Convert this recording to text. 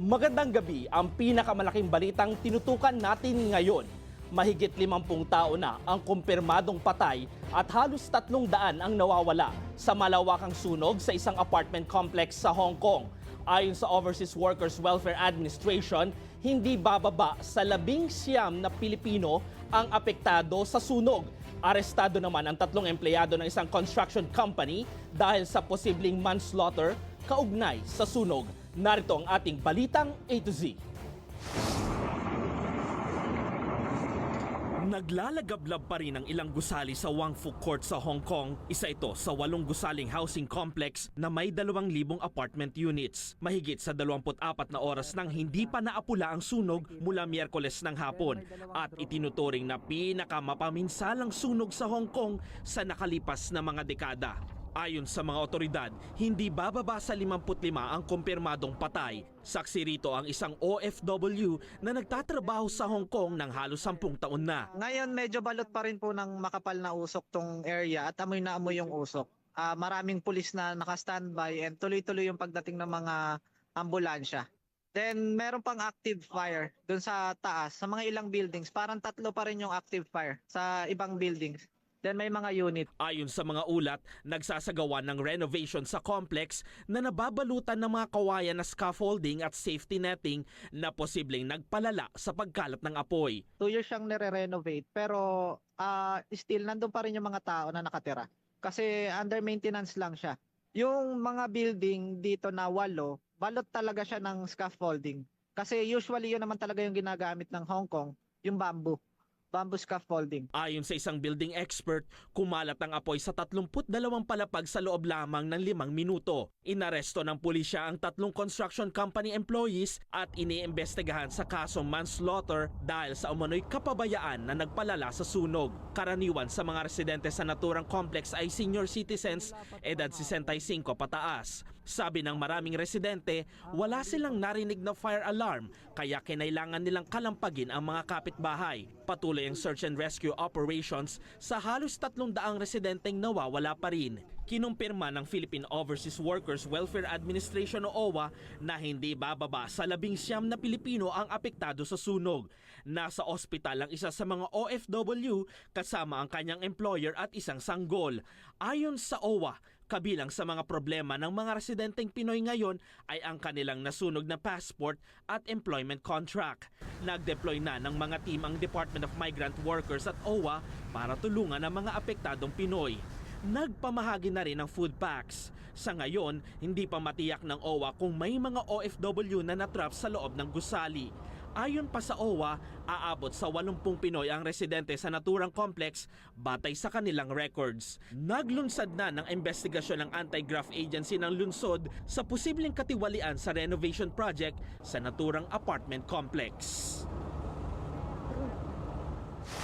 Magandang gabi ang pinakamalaking balitang tinutukan natin ngayon. Mahigit 50 tao na ang kumpirmadong patay at halos 300 ang nawawala sa malawakang sunog sa isang apartment complex sa Hong Kong. Ayon sa Overseas Workers Welfare Administration, hindi bababa sa labing siyam na Pilipino ang apektado sa sunog. Arestado naman ang tatlong empleyado ng isang construction company dahil sa posibleng manslaughter kaugnay sa sunog. Narito ang ating balitang A to Z. Naglalagablab pa rin ang ilang gusali sa Wang Fu Court sa Hong Kong. Isa ito sa walong gusaling housing complex na may 2,000 apartment units. Mahigit sa 24 na oras nang hindi pa naapula ang sunog mula Miyerkules ng hapon at itinuturing na pinakamapaminsalang sunog sa Hong Kong sa nakalipas na mga dekada. Ayon sa mga otoridad, hindi bababa sa 55 ang kumpirmadong patay. Saksi rito ang isang OFW na nagtatrabaho sa Hong Kong ng halos 10 taon na. Ngayon medyo balot pa rin po ng makapal na usok tong area at amoy na amoy yung usok. Ah, maraming pulis na naka-standby and tuloy-tuloy yung pagdating ng mga ambulansya. Then meron pang active fire dun sa taas sa mga ilang buildings. Parang tatlo pa rin yung active fire sa ibang buildings. Then may mga unit. Ayon sa mga ulat, nagsasagawa ng renovation sa complex na nababalutan ng mga kawayan na scaffolding at safety netting na posibleng nagpalala sa pagkalat ng apoy. Two years siyang nire-renovate pero ah, still nandun pa rin yung mga tao na nakatira. Kasi under maintenance lang siya. Yung mga building dito na walo, balot talaga siya ng scaffolding. Kasi usually yun naman talaga yung ginagamit ng Hong Kong, yung bamboo. Bamboo scaffolding. Ayon sa isang building expert, kumalat ang apoy sa 32 palapag sa loob lamang ng limang minuto. Inaresto ng pulisya ang tatlong construction company employees at iniimbestigahan sa kasong manslaughter dahil sa umano'y kapabayaan na nagpalala sa sunog. Karaniwan sa mga residente sa naturang complex ay senior citizens, edad 65 pataas. Sabi ng maraming residente, wala silang narinig na fire alarm kaya kinailangan nilang kalampagin ang mga kapitbahay. Patuloy ang search and rescue operations sa halos 300 residenteng nawawala pa rin. Kinumpirma ng Philippine Overseas Workers Welfare Administration o OWA na hindi bababa sa labing siyam na Pilipino ang apektado sa sunog. Nasa ospital ang isa sa mga OFW kasama ang kanyang employer at isang sanggol. Ayon sa OWA, Kabilang sa mga problema ng mga residenteng Pinoy ngayon ay ang kanilang nasunog na passport at employment contract. Nag-deploy na ng mga team ang Department of Migrant Workers at OWA para tulungan ang mga apektadong Pinoy. Nagpamahagi na rin ng food packs. Sa ngayon, hindi pa matiyak ng OWA kung may mga OFW na natrap sa loob ng gusali. Ayon pa sa OWA, aabot sa 80 Pinoy ang residente sa naturang complex batay sa kanilang records. Naglunsad na ng investigasyon ng Anti-Graft Agency ng lungsod sa posibleng katiwalian sa renovation project sa naturang apartment complex.